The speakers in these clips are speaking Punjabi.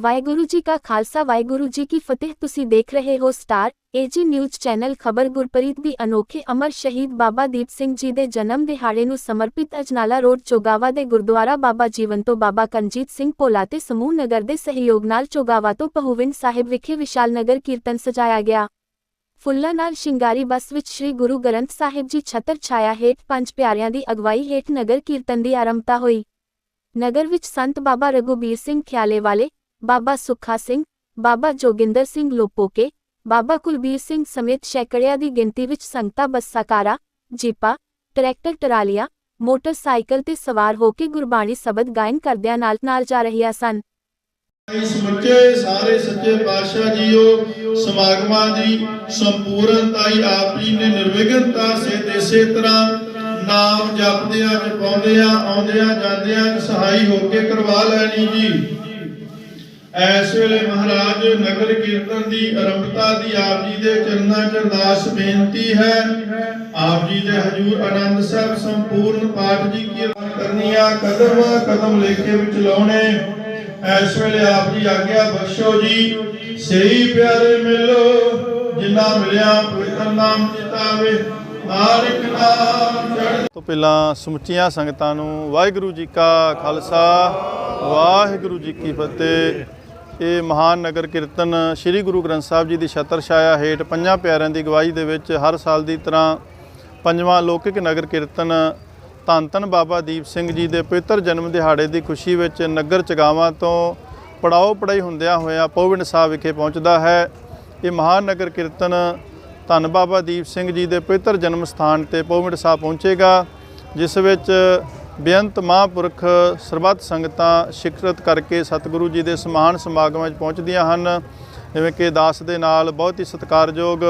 ਵਾਹਿਗੁਰੂ ਜੀ ਕਾ ਖਾਲਸਾ, ਵਾਹਿਗੁਰੂ ਜੀ ਕੀ ਫਤਿਹ। ਤੁਸੀਂ ਦੇਖ ਰਹੇ ਹੋ ਸਟਾਰ ਏਜੀ ਨਿਊਜ਼ ਚੈਨਲ, ਖਬਰ ਗੁਰਪ੍ਰੀਤ ਦੀ ਅਨੋਖੇ ਅਮਰ ਸ਼ਹੀਦ ਬਾਬਾ ਦੀਪ ਸਿੰਘ ਜੀ ਦੇ ਜਨਮ ਦਿਹਾੜੇ ਨੂੰ ਸਮਰਪਿਤ ਅਜਨਾਲਾ ਰੋਡ, ਚੋਗਾਵਾ ਦੇ ਗੁਰਦੁਆਰਾ ਬਾਬਾ ਜੀਵਨ ਤੋਂ ਬਾਬਾ ਕੰਜੀਤ ਸਿੰਘ ਭੋਲਾ ਤੇ ਸਮੂਹ ਨਗਰ ਦੇ ਸਹਿਯੋਗ ਨਾਲ ਚੋਗਾਵਾ ਤੋਂ ਪਹੂਵਿੰਦ ਸਾਹਿਬ ਵਿਖੇ ਵਿਸ਼ਾਲ ਨਗਰ ਕੀਰਤਨ ਸਜਾਇਆ ਗਿਆ। ਫੁੱਲਾਂ ਨਾਲ ਸ਼ਿੰਗਾਰੀ ਬੱਸ ਵਿੱਚ ਸ੍ਰੀ ਗੁਰੂ ਗ੍ਰੰਥ ਸਾਹਿਬ ਜੀ ਛਤਰ ਛਾਇਆ ਹੇਠ ਪੰਜ ਪਿਆਰਿਆਂ ਦੀ ਅਗਵਾਈ ਹੇਠ ਨਗਰ ਕੀਰਤਨ ਦੀ ਆਰੰਭਤਾ ਹੋਈ। ਨਗਰ ਵਿੱਚ ਸੰਤ ਬਾਬਾ ਰਘੁਬੀਰ ਸਿੰਘ ਖਿਆਲੇ ਵਾਲੇ ਬਾਬਾ ਸੁਖਾ ਸਿੰਘ, ਬਾਬਾ ਜੋਗਿੰਦਰ ਸਿੰਘ ਲੋਪੋਕੇ, ਬਾਬਾ ਕੁਲਬੀਰ ਸਿੰਘ ਸਮੇਤ ਸ਼ੈਕੜਿਆਂ ਦੀ ਗਿਣਤੀ ਵਿੱਚ ਸੰਗਤਾਂ ਬੱਸਾਂ ਕਾਰਾਂ ਜੀਪਾਂ, ਟਰੈਕਟਰ ਟਰਾਲੀਆਂ, ਮੋਟਰਸਾਈਕਲ ਤੇ ਸਵਾਰ ਹੋ ਕੇ ਗੁਰਬਾਣੀ ਸ਼ਬਦ ਗਾਇਨ ਕਰਦਿਆਂ ਨਾਲ ਨਾਲ ਜਾ ਰਹੀਆਂ ਸਨ। ਇਸ ਸਮੁੱਚੇ ਸਾਰੇ ਸੱਚੇ ਪਾਤਸ਼ਾਹ ਜੀਓ, ਸਮਾਗਮਾਂ ਦੀ ਸੰਪੂਰਨਤਾਈ ਆਪ ਜੀ ਨੇ ਨਿਰਵਿਘਨਤਾ ਸੇ ਇਸੇ ਤਰ੍ਹਾਂ ਨਾਮ ਜਪਦਿਆਂ ਜਪਾਉਂਦਿਆਂ ਆਉਂਦਿਆਂ, ਜਾਂਦਿਆਂ ਸਹਾਈ ਹੋ ਕੇ ਕਰਵਾ ਲੈਣੀ ਜੀ। ਇਸ ਵੇਲੇ ਮਹਾਰਾਜ ਨਗਰ ਕੀਰਤਨ ਦੀ ਆਰੰਭਤਾ ਦੀ ਆਪ ਜੀ ਦੇ ਚਰਨਾਂ 'ਚ ਅਰਦਾਸ ਬੇਨਤੀ ਹੈ। ਆਪ ਜੀ ਦੇ ਹਜੂਰ ਆਨੰਦ ਸਾਹਿਬ ਸੰਪੂਰਨ ਪਾਠ ਦੀ ਕੀਰਤਨ ਕਰਨੀਆਂ ਕਦਮ ਕਦਮ ਲੇਖੇ ਵਿੱਚ ਲਾਉਣੇ। ਐਸ ਵੇਲੇ ਆਪ ਜੀ ਆਗਿਆ ਬਖਸ਼ੋ ਜੀ। ਸਹੀ ਪਿਆਰੇ ਮਿਲੋ ਜਿਨ੍ਹਾਂ ਮਿਲਿਆ ਪਵਿੱਤਰ ਨਾਮ ਚਿਤਾਵੇ ਨਾਨਕ ਨਾਮ ਚੜ੍ਹ ਤੋਂ ਪਹਿਲਾਂ ਸਮੁੱਚੀਆਂ ਸੰਗਤਾਂ ਨੂੰ ਵਾਹਿਗੁਰੂ ਜੀ ਕਾ ਖਾਲਸਾ, ਵਾਹਿਗੁਰੂ ਜੀ ਕੀ ਫਤਿਹ। ਇਹ ਮਹਾਨ ਨਗਰ ਕੀਰਤਨ ਸ੍ਰੀ ਗੁਰੂ ਗ੍ਰੰਥ ਸਾਹਿਬ ਜੀ ਦੀ ਛਤਰ ਛਾਇਆ ਹੇਠ ਪੰਜਾਂ ਪਿਆਰਿਆਂ ਦੀ ਗਵਾਹੀ ਦੇ ਵਿੱਚ ਹਰ ਸਾਲ ਦੀ ਤਰ੍ਹਾਂ ਪੰਜਵਾਂ ਲੋਕਿਕ ਨਗਰ ਕੀਰਤਨ ਧੰਨ ਧੰਨ ਬਾਬਾ ਦੀਪ ਸਿੰਘ ਜੀ ਦੇ ਪਵਿੱਤਰ ਜਨਮ ਦਿਹਾੜੇ ਦੀ ਖੁਸ਼ੀ ਵਿੱਚ ਨਗਰ ਚਗਾਵਾਂ ਤੋਂ ਪੜਾਓ ਪੜਾਈ ਹੁੰਦਿਆਂ ਹੋਇਆਂ ਪੋਵਿੰਦ ਸਾਹਿਬ ਵਿਖੇ ਪਹੁੰਚਦਾ ਹੈ। ਇਹ ਮਹਾਨ ਨਗਰ ਕੀਰਤਨ ਧੰਨ ਬਾਬਾ ਦੀਪ ਸਿੰਘ ਜੀ ਦੇ ਪਵਿੱਤਰ ਜਨਮ ਸਥਾਨ ਤੇ ਪੋਵਿੰਦ ਸਾਹਿਬ ਪਹੁੰਚੇਗਾ, ਜਿਸ ਵਿੱਚ ਬੇਅੰਤ ਮਹਾਂਪੁਰਖ ਸਰਬੱਤ ਸੰਗਤਾਂ ਸਿਖਰਤ ਕਰਕੇ ਸਤਿਗੁਰੂ ਜੀ ਦੇ ਸਮਾਨ ਸਮਾਗਮਾਂ 'ਚ ਪਹੁੰਚਦੀਆਂ ਹਨ। ਜਿਵੇਂ ਕਿ ਦਾਸ ਦੇ ਨਾਲ ਬਹੁਤ ਹੀ ਸਤਿਕਾਰਯੋਗ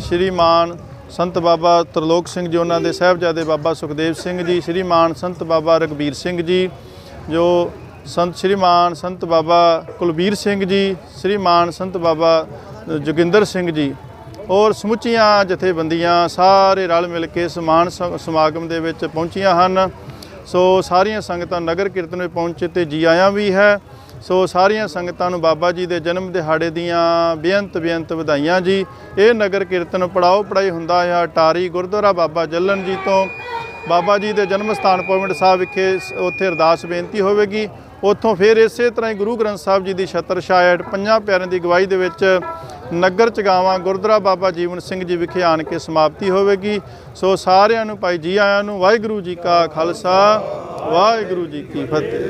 ਸ਼੍ਰੀਮਾਨ ਸੰਤ ਬਾਬਾ ਤਰਲੋਕ ਸਿੰਘ ਜੀ, ਉਹਨਾਂ ਦੇ ਸਾਹਿਬਜ਼ਾਦੇ ਬਾਬਾ ਸੁਖਦੇਵ ਸਿੰਘ ਜੀ, ਸ਼੍ਰੀਮਾਨ ਸੰਤ ਬਾਬਾ ਰਗਬੀਰ ਸਿੰਘ ਜੀ, ਜੋ ਸੰਤ ਸ਼੍ਰੀਮਾਨ ਸੰਤ ਬਾਬਾ ਕੁਲਬੀਰ ਸਿੰਘ ਜੀ, ਸ਼੍ਰੀਮਾਨ ਸੰਤ ਬਾਬਾ ਜੋਗਿੰਦਰ ਸਿੰਘ ਜੀ ਔਰ ਸਮੁੱਚੀਆਂ ਜਥੇਬੰਦੀਆਂ ਸਾਰੇ ਰਲ ਮਿਲ ਕੇ ਸਮਾਨ ਸਮਾਗਮ ਦੇ ਵਿੱਚ ਪਹੁੰਚੀਆਂ ਹਨ। ਸੋ ਸਾਰੀਆਂ ਸੰਗਤਾਂ ਨਗਰ ਕੀਰਤਨ ਵਿੱਚ ਪਹੁੰਚੇ ਤੇ ਜੀ ਆਇਆਂ ਵੀ ਹੈ। ਸੋ ਸਾਰੀਆਂ ਸੰਗਤਾਂ ਨੂੰ ਬਾਬਾ ਜੀ ਦੇ ਜਨਮ ਦਿਹਾੜੇ ਦੀਆਂ ਬੇਅੰਤ ਬੇਅੰਤ ਵਧਾਈਆਂ ਜੀ। ਇਹ ਨਗਰ ਕੀਰਤਨ ਪੜਾਓ ਪੜਾਈ ਹੁੰਦਾ ਹੈ ਟਾਰੀ ਗੁਰਦੁਆਰਾ ਬਾਬਾ ਜੱਲਨ ਜੀ ਤੋਂ। ਬਾਬਾ ਜੀ ਦੇ ਜਨਮ ਸਥਾਨ ਪਵਿੰਡ ਸਾਹਿਬ ਵਿਖੇ ਉੱਥੇ ਅਰਦਾਸ ਬੇਨਤੀ ਹੋਵੇਗੀ। ਉੱਥੋਂ ਫਿਰ ਇਸੇ ਤਰ੍ਹਾਂ ਹੀ ਗੁਰੂ ਗ੍ਰੰਥ ਸਾਹਿਬ ਜੀ ਦੀ ਛਤਰ ਛਾਇਆ ਪੰਜਾਂ ਪਿਆਰਿਆਂ ਦੀ ਗਵਾਹੀ ਦੇ ਵਿੱਚ ਨਗਰ ਚਗਾਵਾਂ ਗੁਰਦੁਆਰਾ ਬਾਬਾ ਜੀਵਨ ਸਿੰਘ ਜੀ ਵਿਖੇ ਆਣ ਕੇ ਸਮਾਪਤੀ ਹੋਵੇਗੀ। ਸੋ ਸਾਰਿਆਂ ਨੂੰ ਭਾਈ ਜੀ ਆਇਆਂ ਨੂੰ ਵਾਹਿਗੁਰੂ ਜੀ ਕਾ ਖਾਲਸਾ, ਵਾਹਿਗੁਰੂ ਜੀ ਕੀ ਫਤਿਹ।